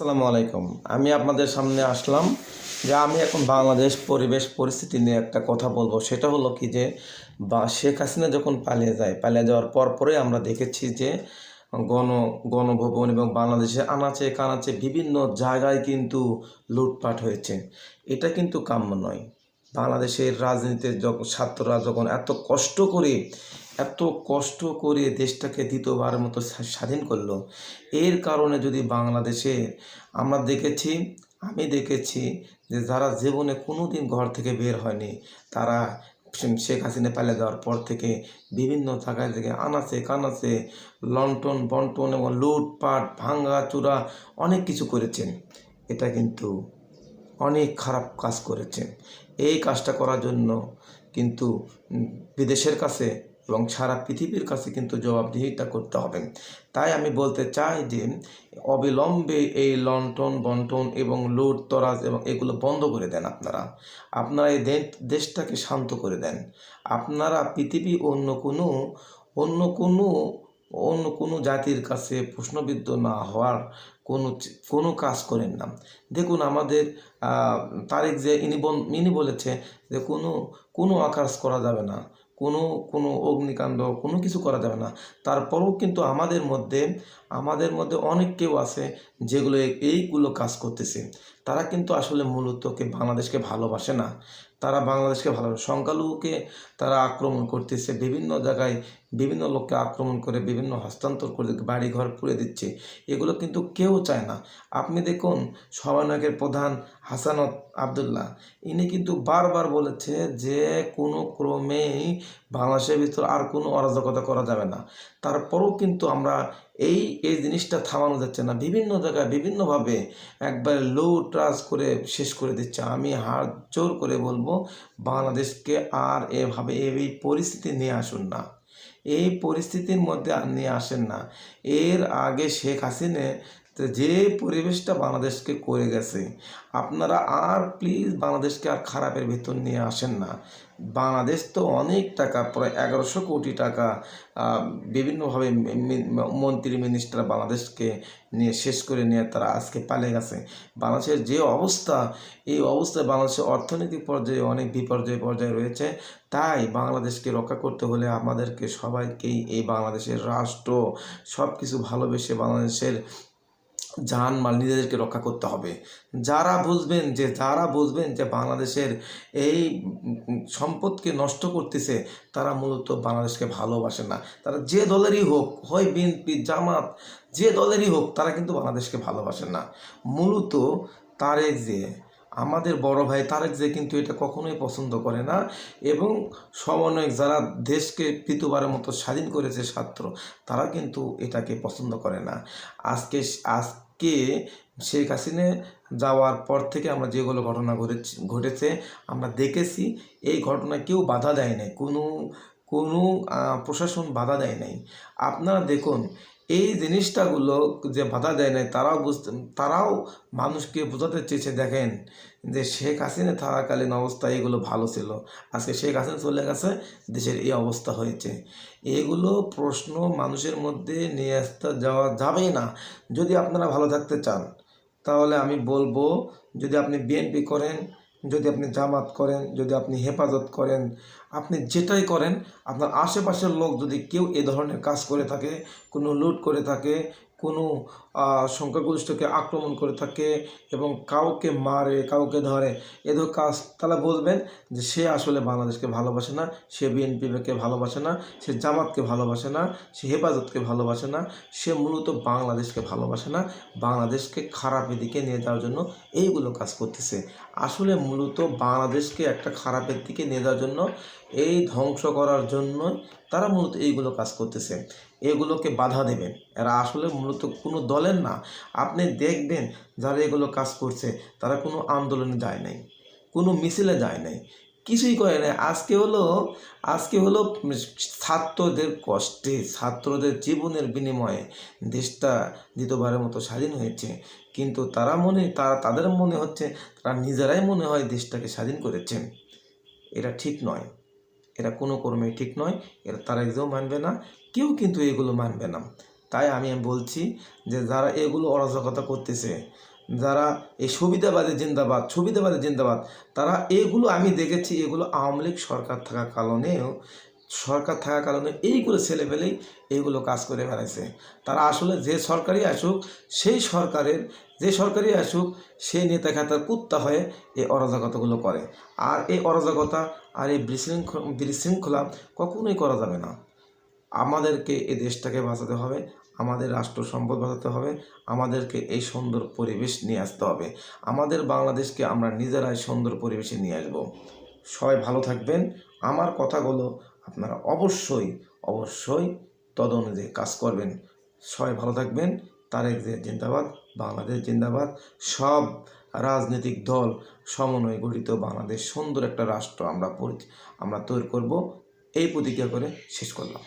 আসসালামু আলাইকুম। আমি আপনাদের সামনে আসলাম যে আমি এখন বাংলাদেশ পরিবেশ পরিস্থিতি নিয়ে একটা কথা বলব। সেটা হলো কি যে, বা শেখ হাসিনা যখন পালিয়ে যায়, পালিয়ে যাওয়ার পর পরে আমরা দেখেছি যে গণ, গণভবন এবং বাংলাদেশে আনাচে কানাচে বিভিন্ন জায়গায় কিন্তু লুটপাট হয়েছে। এটা কিন্তু কাম্য নয়। বাংলাদেশের রাজনীতিতে যখন ছাত্ররা যখন এত কষ্ট করে, এত কষ্ট করে দেশটাকে দ্বিতীয়বারের মতো স্বাধীন করল, এর কারণে যদি বাংলাদেশে আমরা দেখেছি, আমি দেখেছি যে যারা জীবনে কোনো দিন ঘর থেকে বের হয়নি, তারা শেখ হাসিনা পালিয়ে যাওয়ার পর থেকে বিভিন্ন জায়গায় থেকে আনাচে কানাচে লন্টন বন্টন এবং লুটপাট, ভাঙ্গা চূড়া অনেক কিছু করেছেন। এটা কিন্তু অনেক খারাপ কাজ করেছে। এই কাজটা করার জন্য কিন্তু বিদেশের কাছে এবং সারা পৃথিবীর কাছে কিন্তু জবাবদিহিতা করতে হবে। তাই আমি বলতে চাই যে অবিলম্বে এই লন্ঠন বন্টন এবং লুট, তরাজ এবং এগুলো বন্ধ করে দেন আপনারা। আপনারা এই দেশটাকে শান্ত করে দেন। আপনারা পৃথিবী অন্য কোনো অন্য কোনো অন্য কোনো জাতির কাছে প্রশ্নবিদ্ধ না হওয়ার কোনো কোনো কাজ করেন না। দেখুন আমাদের তারিখ যে ইনি বল- ইনি বলেছে যে কোনো কোনো আকাশ করা যাবে না, কোনো কোনো অগ্নিকাণ্ড, কোনো কিছু করা যাবে না। তারপরেও কিন্তু আমাদের মধ্যে আমাদের মধ্যে অনেক কেউ আছে যেগুলো এইগুলো কাজ করতেছে। তারা কিন্তু আসলে মূলত কে বাংলাদেশকে ভালোবাসে না। তারা বাংলাদেশকে ভালোবাসে সংখ্যালঘুকে তারা আক্রমণ করতেছে, বিভিন্ন জায়গায় বিভিন্ন লোককে আক্রমণ করে বিভিন্ন হস্তান্তর করে বাড়ি ঘর পুড়ে দিচ্ছে। এগুলো কিন্তু কেউ চায় না। আপনি দেখুন সমন্বয়কের প্রধান হাসানত আবদুল্লাহ। ইনি কিন্তু বারবার বলেছে যে কোনো ক্রমেই বাংলাদেশের ভিতর আর কোনো অরাজকতা করা যাবে না। তারপরেও কিন্তু আমরা এই এই জিনিসটা থামানো যাচ্ছে না। বিভিন্ন জায়গায় বিভিন্নভাবে একবারে লো ট্রাস করে শেষ করে দিচ্ছে। আমি হাত জোর করে বলব, বাংলাদেশকে আর এভাবে এই পরিস্থিতি নিয়ে আসুন না। এই পরিস্থিতির মধ্যে আর নিয়ে আসেন না। এর আগে শেখ হাসিনে তো যে পরিবেশটা বাংলাদেশকে করে গেছে, আপনারা আর প্লিজ বাংলাদেশকে আর খারাপের ভিতর নিয়ে আসেন না। বাংলাদেশ তো অনেক টাকা, প্রায় এগারোশো কোটি টাকা বিভিন্নভাবে মন্ত্রী মিনিস্টার বাংলাদেশকে নিয়ে, শেষ করে নিয়ে তারা আজকে পালিয়ে গেছে। বাংলাদেশের যে অবস্থা, এই অবস্থায় বাংলাদেশের অর্থনৈতিক পর্যায়ে অনেক বিপর্যয় পর্যায়ে রয়েছে। তাই বাংলাদেশকে রক্ষা করতে হলে আমাদেরকে সবাইকেই এই বাংলাদেশের রাষ্ট্র সব কিছু ভালোবেসে বাংলাদেশের জান মাল নিজেদেরকে রক্ষা করতে হবে। যারা বুঝবেন যে, যারা বুঝবেন যে বাংলাদেশের এই সম্পদকে নষ্ট করতেছে, তারা মূলত বাংলাদেশকে ভালোবাসে না। তারা যে দলেরই হোক, হয় বিএনপি, জামাত, যে দলেরই হোক, তারা কিন্তু বাংলাদেশকে ভালোবাসে না। মূলত তারেক যে আমাদের বড় ভাই তারেক যে কিন্তু এটা কখনোই পছন্দ করে না এবং সমন্বয়ক যারা দেশকে তৃতীয়বারের মতো স্বাধীন করেছে ছাত্র, তারা কিন্তু এটাকে পছন্দ করে না। আজকে আজকে শেখ হাসিনা যাওয়ার পর থেকে আমরা যেগুলো ঘটনা ঘটেছে ঘটেছে, আমরা দেখেছি এই ঘটনায় কেউ বাধা দেয় নাই। কোনো কোনো প্রশাসন বাধা দেয় নাই। আপনারা দেখুন এই জিনিসটাগুলো যে বাধা দেয় নাই, তারাও বুঝতে, তারাও মানুষকে বোঝাতে চেয়েছে, দেখেন, যে শেখ হাসিনা থাকাকালীন অবস্থা এগুলো ভালো ছিল। আজকে শেখ হাসিনা চলে গেছে, দেশের এই অবস্থা হয়েছে। এগুলো প্রশ্ন মানুষের মধ্যে নিয়ে আসতে যাওয়া যাবেই না। যদি আপনারা ভালো থাকতে চান, তাহলে আমি বলব, যদি আপনি বিএনপি করেন যদি আপনি জামাত করেন, যদি আপনি হেফাজত করেন, আপনি যেটাই করেন, আপনার আশেপাশের লোক যদি কেউ এ ধরনের কাজ করে থাকে, কোনো লুট করে থাকে কোনো সংখ্যাগরিষ্ঠকে আক্রমণ করে থাকে এবং কাউকে মারে, কাউকে ধরে, এ ধর কাজ তারা বলবেন যে সে আসলে বাংলাদেশকে ভালোবাসে না, সে বিএনপিকে ভালোবাসে না, সে জামাতকে ভালোবাসে না, সে হেফাজতকে ভালোবাসে না, সে মূলত বাংলাদেশকে ভালোবাসে না, বাংলাদেশকে খারাপের দিকে নিয়ে যাওয়ার জন্য এইগুলো কাজ করতেছে। আসলে মূলত বাংলাদেশকে একটা খারাপের দিকে নিয়ে যাওয়ার জন্য, এই ধ্বংস করার জন্য তারা মূলত এইগুলো কাজ করতেছে। এগুলোকে বাধা দেবেন। এরা আসলে মূলত কোনো দলের না। আপনি দেখবেন যারা এগুলো কাজ করছে, তারা কোনো আন্দোলনে যায় নাই, কোনো মিছিলে যায় নাই। কিছুই করে নাই। আজকে হলো আজকে হলো ছাত্রদের কষ্টে, ছাত্রদের জীবনের বিনিময়ে দেশটা দ্বিতীয়বারের মতো স্বাধীন হয়েছে। কিন্তু তারা মনে, তারা তাদের মনে হচ্ছে, তারা নিজেরাই মনে হয় দেশটাকে স্বাধীন করেছেন। এটা ঠিক নয়। এটা কোনো কর্মে ঠিক নয়, এরা তারা একজন মানবে না, কেউ কিন্তু এগুলো মানবে না। তাই আমি বলছি যে যারা এগুলো অরাজকতা করতেছে, যারা এই সুবিধাবাদী জিন্দাবাদ সুবিধাবাদী জিন্দাবাদ, তারা এগুলো আমি দেখেছি, এগুলো আওয়ামী লীগ সরকার থাকা কারণেও সরকার থাকা কারণে এইগুলো ছেলেপেলেই এইগুলো কাজ করে বেড়াইছে। তারা আসলে যে সরকারই আসুক, সেই সরকারের, যে সরকারই আসুক সেই নেতা খাতার কুত্তা হয়ে এই অরাজকতাগুলো করে। আর এই অরাজকতা আর এই বিশৃঙ্খলা বিশৃঙ্খলা কখনোই করা যাবে না। আমাদেরকে এই দেশটাকে বাঁচাতে হবে, আমাদের রাষ্ট্র সম্পদ বাঁচাতে হবে, আমাদেরকে এই সুন্দর পরিবেশ নিয়ে আসতে হবে। আমাদের বাংলাদেশকে আমরা নিজেরাই সুন্দর পরিবেশে নিয়ে আসব। সবাই ভালো থাকবেন। আমার কথাগুলো আপনারা অবশ্যই অবশ্যই তদ অনুযায়ী কাজ করবেন। সবাই ভালো থাকবেন। তারেক জিন্দাবাদ, বাংলাদেশ জিন্দাবাদ, সব রাজনৈতিক দল সমন্বয়ে গঠিত বাংলাদেশ সুন্দর একটা রাষ্ট্র আমরা আমরা তৈরি করব। এই প্রতিজ্ঞা করে শেষ করলাম।